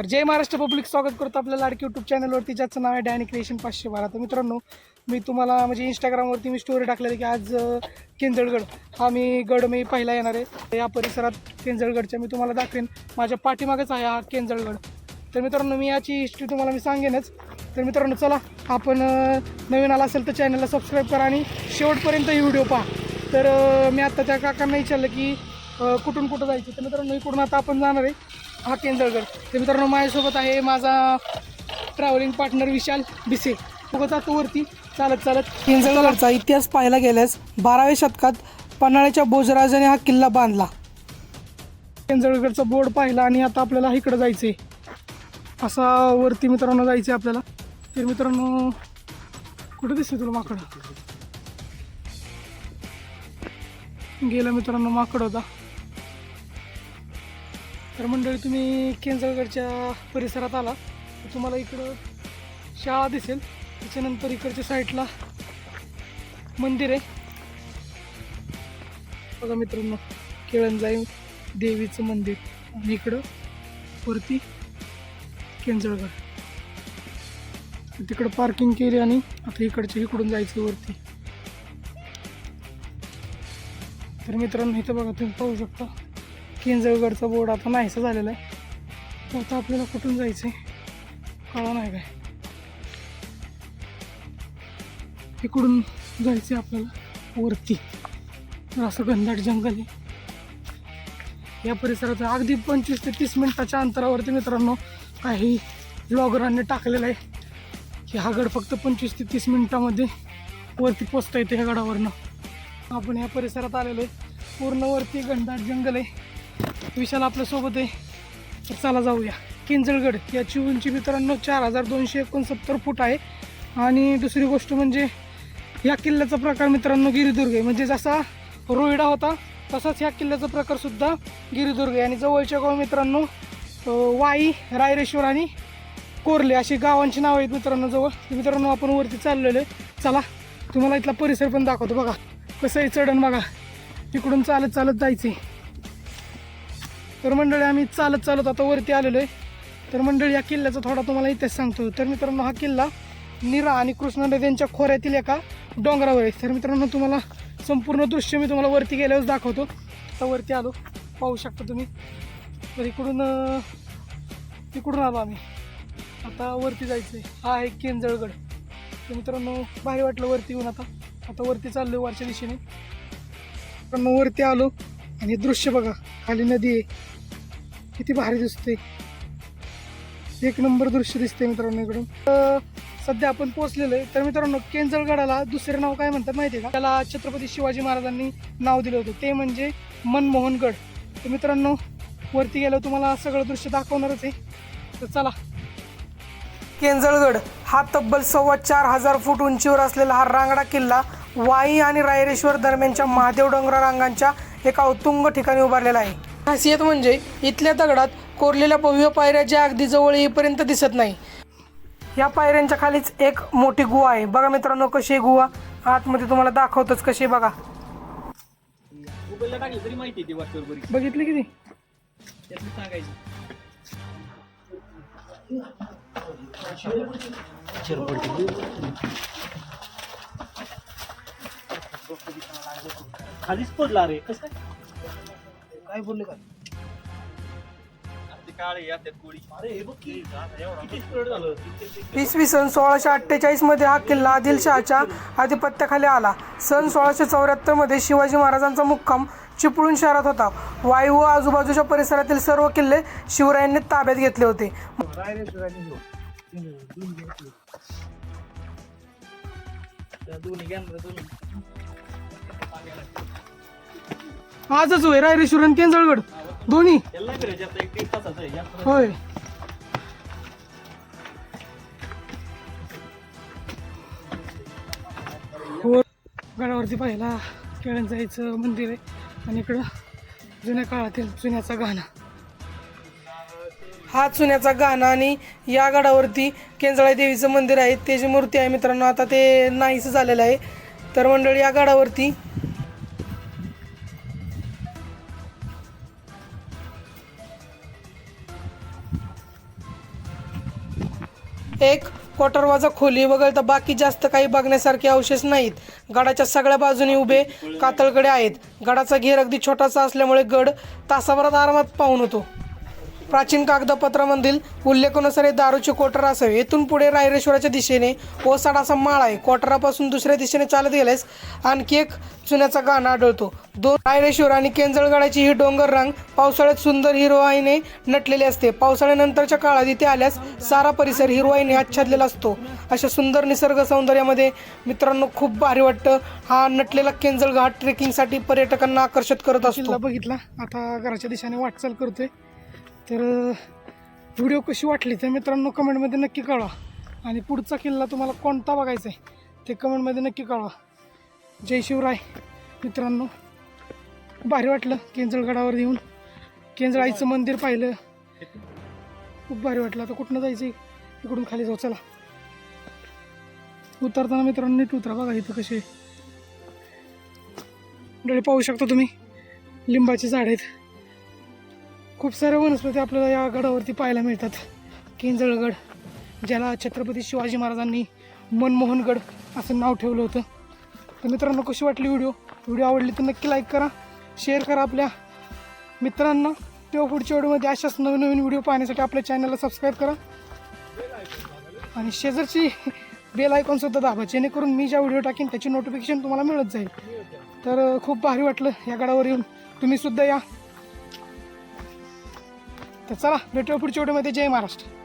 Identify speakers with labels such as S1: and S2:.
S1: तर जय महाराष्ट्र पब्लिक स्वागत करतो आपल्या लाडकी यूट्यूब चॅनलवरती ज्याचं नाव आहे डॅनी क्रिएशन पाचशे बारा. तर मित्रांनो मी तुम्हाला म्हणजे इंस्टाग्रामवरती मी स्टोरी टाकलेली की आज केंजळगड हा मी गड मी पहिला येणार आहे. या परिसरात केंजळगडच्या मी तुम्हाला दाखवेन. माझ्या पाठीमागच आहे हा केंजळगड. तर मित्रांनो मी याची हिस्ट्री तुम्हाला मी सांगेनच. तर मित्रांनो चला आपण नवीन आला असेल तर चॅनलला सबस्क्राईब करा आणि शेवटपर्यंत ही व्हिडिओ पहा. तर मी आत्ता त्या काकांना विचारलं की कुठून कुठं जायचं? तर मित्रांनो इकडून आता आपण जाणार आहे. हा केंजळगड तर मित्रांनो माझ्यासोबत आहे माझा ट्रॅव्हलिंग पार्टनर विशाल बिसे बघत जातो वरती. चालत चालत. केंजळगडचा इतिहास पाहायला गेल्यास बाराव्या शतकात पन्हाळ्याच्या भोजराजाने हा किल्ला बांधला. केंजळगडचा बोर्ड पाहिला आणि आता आपल्याला इकडं जायचं आहे असा वरती मित्रांनो जायचं आहे आपल्याला. तर मित्रांनो कुठं दिसते तुला माकड? गेला मित्रांनो माकड होता. तर मंडळी तुम्ही केंजळगडच्या परिसरात आला तर तुम्हाला इकडं शाळा दिसेल. त्याच्यानंतर इकडच्या साईडला मंदिर आहे. बघा मित्रांनो केळंजाई देवीचं मंदिर. आणि इकडं वरती केंजळगड. तिकडं पार्किंग केली आणि आता इकडच्या इकडून जायचं वरती. तर मित्रांनो इथं बघा तुम्ही पाहू शकता. किंजळगडचा बोर्ड आता नाहीसा झालेला आहे. तर आता आपल्याला कुठून जायचं आहे? कळा नाही काय. इकडून जायचं आहे आपल्याला वरती. तर असं घनदाट जंगल आहे. या परिसरात अगदी पंचवीस ते तीस मिनिटाच्या अंतरावरती मित्रांनो काही ब्लॉगरांनी टाकलेलं आहे की हा गड फक्त पंचवीस ते तीस मिनिटामध्ये वरती पोचता येते ह्या गडावरनं. आपण या परिसरात आलेलो आहे. पूर्ण वरती घनदाट जंगल आहे. विशाल आपल्यासोबत आहे. तर चला जाऊया. किंजळगड याची उंची मित्रांनो चार हजार दोनशे एकोणसत्तर फूट आहे. आणि दुसरी गोष्ट म्हणजे या किल्ल्याचा प्रकार मित्रांनो गिरिदुर्ग आहे. म्हणजे जसा रोहिडा होता तसाच ह्या किल्ल्याचा प्रकारसुद्धा गिरिदुर्ग आहे. आणि जवळच्या गाव मित्रांनो वाई रायरेश्वर आणि कोरले अशी गावांची नावं आहेत मित्रांनो जवळ. मित्रांनो आपण वरती चाललेलो आहे. चला तुम्हाला इथला परिसर पण दाखवतो बघा. कसं आहे चढण बघा. तिकडून चालत चालत जायचं आहे तर मंडळी आम्ही चालत चालत आता वरती आलेलो आहे तर मंडळी या किल्ल्याचा थोडा तुम्हाला इतिहास सांगतो. तर मित्रांनो हा किल्ला निरा आणि कृष्णा नद्यांच्या खोऱ्यातील एका डोंगरावर आहे. तर मित्रांनो तुम्हाला संपूर्ण दृश्य मी तुम्हाला वरती गेल्यावर दाखवतो. आता वरती आलो. पाहू शकता तुम्ही. तर इकडून इकडून आलो आम्ही. आता वरती जायचं आहे हा आहे केंजळगड. तर मित्रांनो भारी वाटलं वरती येऊन आता. आता वरती चाललो वरच्या दिशेने. मित्रांनो वरती आलो आणि दृश्य बघा. खाली नदी आहे किती भारी दिसते. एक नंबर दृश्य दिसते मित्रांनो इकडून. सध्या आपण पोहोचलेलो आहे. तर मित्रांनो केंजळगडाला दुसरे नाव काय म्हणतात माहिती आहे का? त्याला छत्रपती शिवाजी महाराजांनी नाव दिलं होतं. ते म्हणजे मनमोहनगड. तर मित्रांनो वरती गेल्यावर तुम्हाला सगळं दृश्य दाखवणारच आहे. तर चला. केंजळगड हा तब्बल सव्वा चार हजार फूट उंचीवर असलेला हा रांगडा किल्ला वाई आणि रायरेश्वर दरम्यानच्या महादेव डोंगरा रांगांच्या एका उत्तुंग ठिकाणी उभारलेला आहे. खासियत म्हणजे इथल्या दगडात कोरलेल्या भव्य पायऱ्या ज्या अगदी जवळ येईपर्यंत दिसत नाही. या पायऱ्यांच्या खालीच एक मोठी गुहा आहे. बघा मित्रांनो कशी आहे गुहा? आतमध्ये तुम्हाला दाखवतोच कशी आहे बघा.
S2: मोबाईलला टाकलं तरी माहिती ती वाटतं बरी
S1: बघितली किती?
S2: सांगायची. खालीच पडला रे. कसं काय?
S1: काय बोलले का?
S2: अरे हे बघ किती झालं.
S1: इसवी सन सोळाशे अठ्ठेचाळीसमध्ये हा किल्ला आदिलशहाच्या आधिपत्याखाली आला. सन सोळाशे चौऱ्याहत्तरमध्ये शिवाजी महाराजांचा मुक्काम चिपळूण शहरात होता. वायू व आजूबाजूच्या परिसरातील सर्व किल्ले शिवरायांनी ताब्यात घेतले होते.
S2: दोन्ही.
S1: आजच होय
S2: एक दीड दोन्ही.
S1: होय. हो, गडावरती पाहिला केळ्यांचं मंदिर आहे. आणि इकडं जुन्या काळातील चुन्याचा गाणा. हा चुन्याचा गाणा आणि या गडावरती केंजळाई देवीचं मंदिर आहे. त्याची मूर्ती आहे मित्रांनो. आता ते नाहीसं झालेलं आहे. तर मंडळी या गडावरती एक कोटरवाजा खोली वगळता बाकी जास्त काही बघण्यासारखे अवशेष नाहीत. गडाच्या सगळ्या बाजूने उभे कातळकडे आहेत. गडाचा घेर अगदी छोटासा असल्यामुळे गड तासाभरात आरामात पाहून होतो. प्राचीन कागदपत्रामधील उल्लेखानुसार हे दारूचे कोटर असावे. येथून पुढे रायरेश्वराच्या दिशेने ओसाड असा माळ आहे. कोटरापासून दुसऱ्या दिशेने चालत गेल्यास आणखी एक चुन्याचा गाणा आढळतो. दोन रायरेश्वर आणि केंजळगडाची ही डोंगर रांग पावसाळ्यात सुंदर हिरवाईने नटलेली असते. पावसाळ्यानंतरच्या काळात इथे आल्यास सारा परिसर हिरवाईने आच्छादलेला असतो. अशा सुंदर निसर्ग सौंदर्यामध्ये मित्रांनो खूप भारी वाटतं. हा नटलेला केंजळ घाट ट्रेकिंगसाठी पर्यटकांना आकर्षित करत असतो. बघितला. आता घराच्या दिशेने वाटचाल करतोय. तर व्हिडिओ कशी वाटली तर मित्रांनो कमेंटमध्ये नक्की कळवा. आणि पुढचा किल्ला तुम्हाला कोणता बघायचा आहे ते कमेंटमध्ये नक्की कळवा. जय शिवराय. मित्रांनो भारी वाटलं केंजळगडावर येऊन. केंजळ आईचं मंदिर पाहिलं. खूप भारी वाटलं. आता कुठनं जायचं इकडून खाली जाऊ. चला. उतरताना मित्रांनो नीट उतरा बघा इथं कसे डोळे पाहू शकता तुम्ही. लिंबाची झाड आहेत. खूप साऱ्या वनस्पती आपल्याला या गडावरती पाहायला मिळतात. किंजळगड ज्याला छत्रपती शिवाजी महाराजांनी मनमोहनगड असं नाव ठेवलं होतं. तर मित्रांनो कशी वाटली व्हिडिओ? व्हिडिओ आवडली तर नक्की लाईक करा शेअर करा आपल्या मित्रांना. तेव्हा पुढच्या व्हिडिओमध्ये अशाच नवीन नवीन व्हिडिओ पाहण्यासाठी आपल्या चॅनलला सबस्क्राईब करा. आणि शेजारची बेल आयकॉनसुद्धा दाबा जेणेकरून मी ज्या व्हिडिओ टाकीन त्याची नोटिफिकेशन तुम्हाला मिळत जाईल. तर खूप भारी वाटलं या गडावर येऊन. तुम्हीसुद्धा या. तर चला भेटूया पुढच्या व्हिडिओमध्ये. जय महाराष्ट्र.